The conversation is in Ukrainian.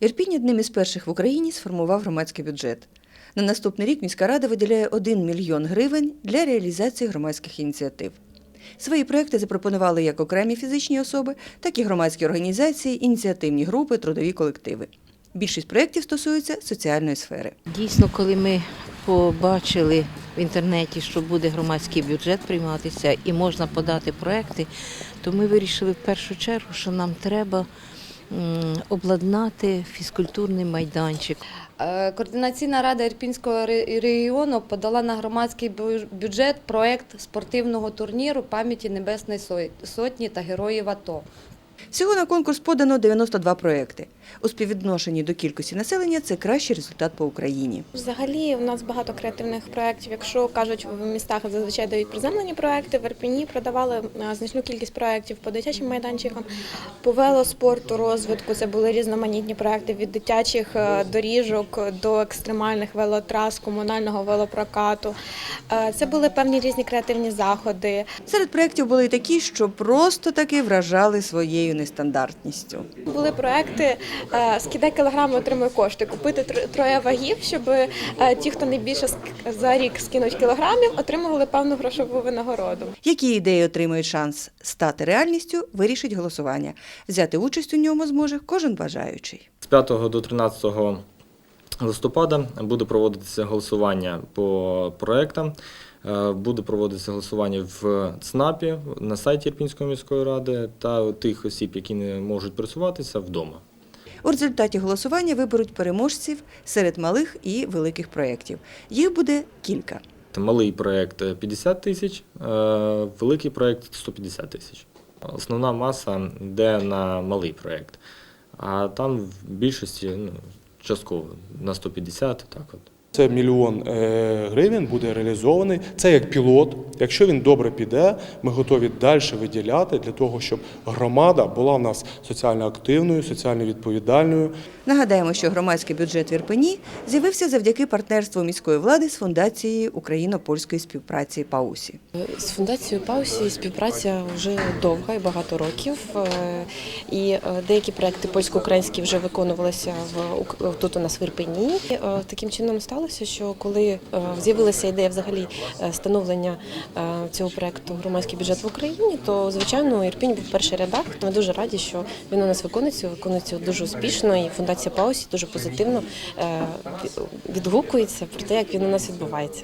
Ірпінь одним із перших в Україні сформував громадський бюджет. На наступний рік міська рада виділяє 1 мільйон гривень для реалізації громадських ініціатив. Свої проекти запропонували як окремі фізичні особи, так і громадські організації, ініціативні групи, трудові колективи. Більшість проєктів стосуються соціальної сфери. Дійсно, коли ми побачили в інтернеті, що буде громадський бюджет прийматися і можна подати проекти, то ми вирішили в першу чергу, що нам треба обладнати фізкультурний майданчик. Е, Координаційна рада Ірпінського регіону подала на громадський бюджет проект спортивного турніру пам'яті Небесної Сотні та Героїв АТО. Всього на конкурс подано 92 проекти. У співвідношенні до кількості населення це кращий результат по Україні. Взагалі у нас багато креативних проєктів. Якщо кажуть, в містах зазвичай дають приземлені проекти, в Ірпені продавали е, значну кількість проєктів по дитячим майданчикам, по велоспорту, розвитку. Це були різноманітні проекти від дитячих е, доріжок до екстремальних велотрас, комунального велопрокату. Е, Це були певні різні креативні заходи. Серед проєктів були й такі, що просто таки вражали своєю нестандартністю. Були проекти е, «Скидай кілограми, отримуй кошти. Купити троє вагів, щоб е, ті, хто найбільше за рік скинуть кілограмів, отримували певну грошову винагороду. Які ідеї отримають шанс стати реальністю, вирішить голосування. Взяти участь у ньому зможе кожен бажаючий. З 5 до 13 листопада буде проводитися голосування по проектам. Е, Буде проводитися голосування в ЦНАПі на сайті Ірпінської міської ради та тих осіб, які не можуть працюватися вдома. У результаті голосування виберуть переможців серед малих і великих проєктів. Їх буде кілька. Малий проєкт 50 тисяч, е, великий проєкт 150 тисяч. Основна маса йде на малий проєкт, а там в більшості ну, частково на 150, так от. Це мільйон е, гривень буде реалізований. Це як пілот. Якщо він добре піде, ми готові далі виділяти для того, щоб громада була в нас соціально активною, соціально відповідальною. Нагадаємо, що громадський бюджет в Ірпені з'явився завдяки партнерству міської влади з фундацією україно-польської співпраці ПАУСі. З фундацією Паусі співпраця вже довга і багато років. Е, І е, деякі проекти польсько-українські вже виконувалися в тут у нас в Ірпені. Таким чином сталося, що коли е, з'явилася ідея взагалі е, становлення е, цього проекту громадський бюджет в Україні, то звичайно Ірпінь був перший рядах. Ми дуже раді, що він у нас виконується, виконується дуже успішно. І фундація Паусі дуже позитивно відгукується про те, як він у нас відбувається.